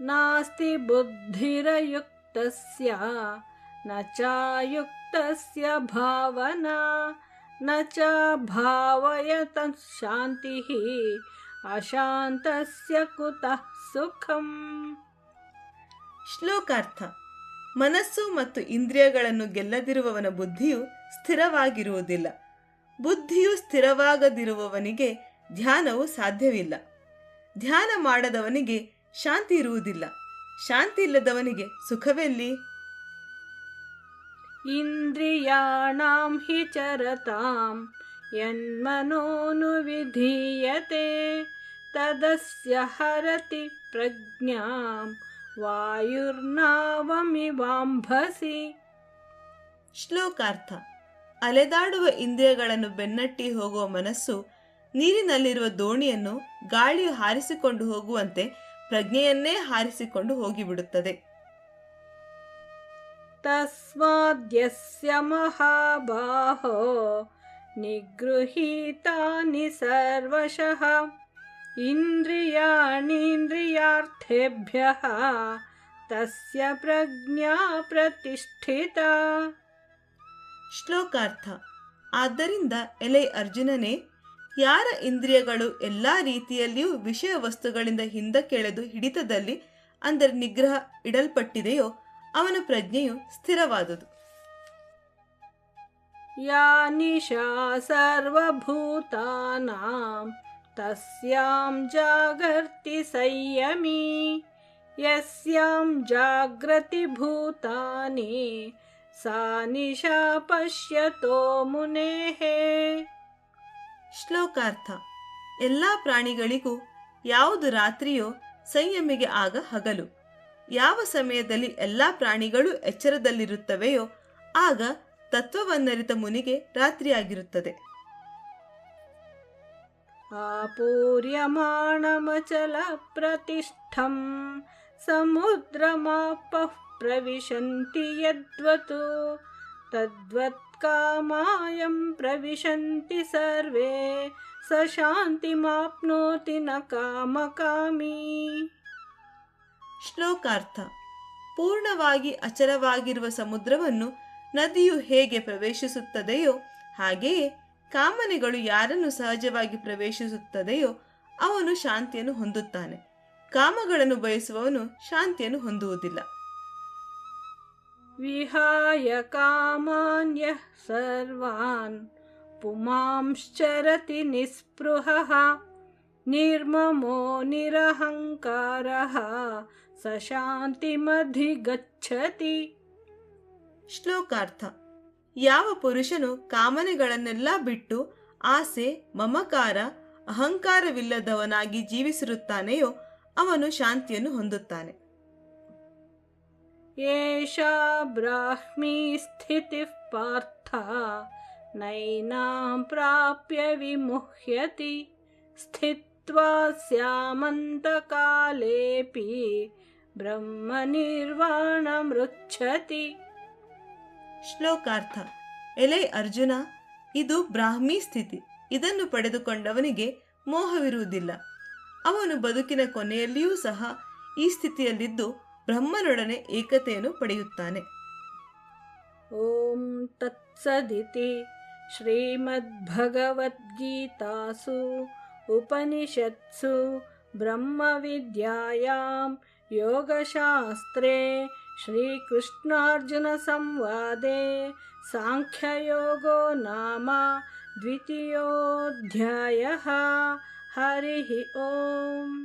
नास्ति बुद्धिरयुक्तस्य न चायुक्तस्य भावना न च भावयत शान्तिः अशान्तस्य कुतः सुखम् ಶ್ಲೋಕಾರ್ಥ ಮನಸ್ಸು ಮತ್ತು ಇಂದ್ರಿಯಗಳನ್ನು ಗೆಲ್ಲದಿರುವವನ ಬುದ್ಧಿಯು ಸ್ಥಿರವಾಗಿರುವುದಿಲ್ಲ ಬುದ್ಧಿಯು ಸ್ಥಿರವಾಗದಿರುವವನಿಗೆ ಧ್ಯಾನವು ಸಾಧ್ಯವಿಲ್ಲ ಧ್ಯಾನ ಮಾಡದವನಿಗೆ ಶಾಂತಿ ಇರುವುದಿಲ್ಲ. ಶಾಂತಿ ಇಲ್ಲದವನಿಗೆ ಸುಖವೆಲ್ಲಿ? ಇಂದ್ರಿಯಾಣಾಂ ಹಿ ಚರತಾಂ ಯನ್ಮನೋನು ವಿಧೀಯತೆ ತದಸ್ಯ ಹರತಿ ಪ್ರಜ್ಞಾಂ ವಾಯುರ್ನಾವಮಿವಾಂಭಸಿ. ಶ್ಲೋಕಾರ್ಥ. ಅಲೆದಾಡುವ ಇಂದ್ರಿಯಗಳನ್ನು ಬೆನ್ನಟ್ಟಿ ಹೋಗುವ ಮನಸ್ಸು ನೀರಿನಲ್ಲಿರುವ ದೋಣಿಯನ್ನು ಗಾಳಿಯು ಹಾರಿಸಿಕೊಂಡು ಹೋಗುವಂತೆ ಪ್ರಜ್ಞೆಯನ್ನೇ ಹಾರಿಸಿಕೊಂಡು ಹೋಗಿಬಿಡುತ್ತದೆ. ತಸ್ಮಾದ್ಯಸ್ಯ ಮಹಾಬಾಹೋ ನಿಗೃಹೀತಾನಿ ಸರ್ವಶಃ ಇಂದ್ರಿಯಾಣೀಂದ್ರಿಯಾರ್ಥೇಭ್ಯ ತಸ್ಯ ಪ್ರಜ್ಞಾ ಪ್ರತಿಷ್ಠಿತ. ಶ್ಲೋಕಾರ್ಥ. ಆದ್ದರಿಂದ ಎಲೆ ಅರ್ಜುನನೇ ಯಾರ ಇಂದ್ರಿಯಗಳು ಎಲ್ಲ ರೀತಿಯಲ್ಲಿಯೂ ವಿಷಯ ವಸ್ತುಗಳಿಂದ ಹಿಂದಕ್ಕೆಳೆದು ಹಿಡಿತದಲ್ಲಿ ಅಂದರೆ ನಿಗ್ರಹ ಇಡಲ್ಪಟ್ಟಿದೆಯೋ ಅವನ ಪ್ರಜ್ಞೆಯು ಸ್ಥಿರವಾದುದು. ಯಾ ನಿಶಾ ಸರ್ವಭೂತಾನಾಂ ತಸ್ಯಾಂ ಜಾಗರ್ತಿ ಸಂಯಮಿ ಯಸ್ಯಾಂ ಜಾಗೃತಿ ಭೂತಾನಿ ಸಾ ನಿಶಾ ಪಶ್ಯತೋ ಮುನೇಹೇ ಶ್ಲೋಕಾರ್ಥ. ಎಲ್ಲ ಪ್ರಾಣಿಗಳಿಗೂ ಯಾವುದು ರಾತ್ರಿಯೋ ಸಂಯಮಿಗೆ ಆಗ ಹಗಲು. ಯಾವ ಸಮಯದಲ್ಲಿ ಎಲ್ಲಾ ಪ್ರಾಣಿಗಳು ಎಚ್ಚರದಲ್ಲಿರುತ್ತವೆಯೋ ಆಗ ತತ್ವವನ್ನರಿತ ಮುನಿಗೆ ರಾತ್ರಿಯಾಗಿರುತ್ತದೆ. ಆಪೂರ್ಯಮಾಣಮಚಲ ಪ್ರತಿಷ್ಠಂ ಸಮುದ್ರಮಾಪ ಪ್ರವಿಶಂತಿ ಯದ್ವತು ತದ್ವತ್ ಕಾಮಾಯ प्रविशन्ति सर्वे स शान्तिमाप्नोति न कामकामी ಶ್ಲೋಕಾರ್ಥ ಪೂರ್ಣವಾಗಿ ಅಚಲವಾಗಿರುವ ಸಮುದ್ರವನ್ನು ನದಿಯು ಹೇಗೆ ಪ್ರವೇಶಿಸುತ್ತದೆಯೋ ಹಾಗೆಯೇ ಕಾಮನೆಗಳು ಯಾರನ್ನು ಸಹಜವಾಗಿ ಪ್ರವೇಶಿಸುತ್ತದೆಯೋ ಅವನು ಶಾಂತಿಯನ್ನು ಹೊಂದುತ್ತಾನೆ ಕಾಮಗಳನ್ನು ಬಯಸುವವನು ಶಾಂತಿಯನ್ನು ಹೊಂದುವುದಿಲ್ಲ विहाय कामान्यः सर्वान् पुमांश्चरति निःस्पृहः निर्ममो निरहङ्कारः स शान्तिमधिगच्छति ಶ್ಲೋಕಾರ್ಥ ಯಾವ ಪುರುಷನು ಕಾಮನೆಗಳನ್ನೆಲ್ಲ ಬಿಟ್ಟು ಆಸೆ ಮಮಕಾರ ಅಹಂಕಾರವಿಲ್ಲದವನಾಗಿ ಜೀವಿಸಿರುತ್ತಾನೆಯೋ ಅವನು ಶಾಂತಿಯನ್ನು ಹೊಂದುತ್ತಾನೆ एषा ब्राह्मी स्थितिः पार्थ नैनां प्राप्य विमुह्यति स्थित्वा स्यामन्तकालेऽपि ब्रह्मनिर्वाणमृच्छति ಶ್ಲೋಕಾರ್ಥ ಎಲೈ ಅರ್ಜುನ ಇದು ಬ್ರಾಹ್ಮಿ ಸ್ಥಿತಿ ಇದನ್ನು ಪಡೆದುಕೊಂಡವನಿಗೆ ಮೋಹವಿರುವುದಿಲ್ಲ ಅವನು ಬದುಕಿನ ಕೊನೆಯಲ್ಲಿಯೂ ಸಹ ಈ ಸ್ಥಿತಿಯಲ್ಲಿದ್ದು ಬ್ರಹ್ಮನೊಡನೆ ಏಕತೆಯನ್ನು ಪಡೆಯುತ್ತಾನೆ ॐ तत्सदिति श्रीमद्भगवद्गीतासु उपनिषत्सु ब्रह्मविद्यायां योगशास्त्रे श्रीकृष्णार्जुनसंवादे साङ्ख्ययोगो नाम द्वितीयोऽध्यायः हरिः ओम्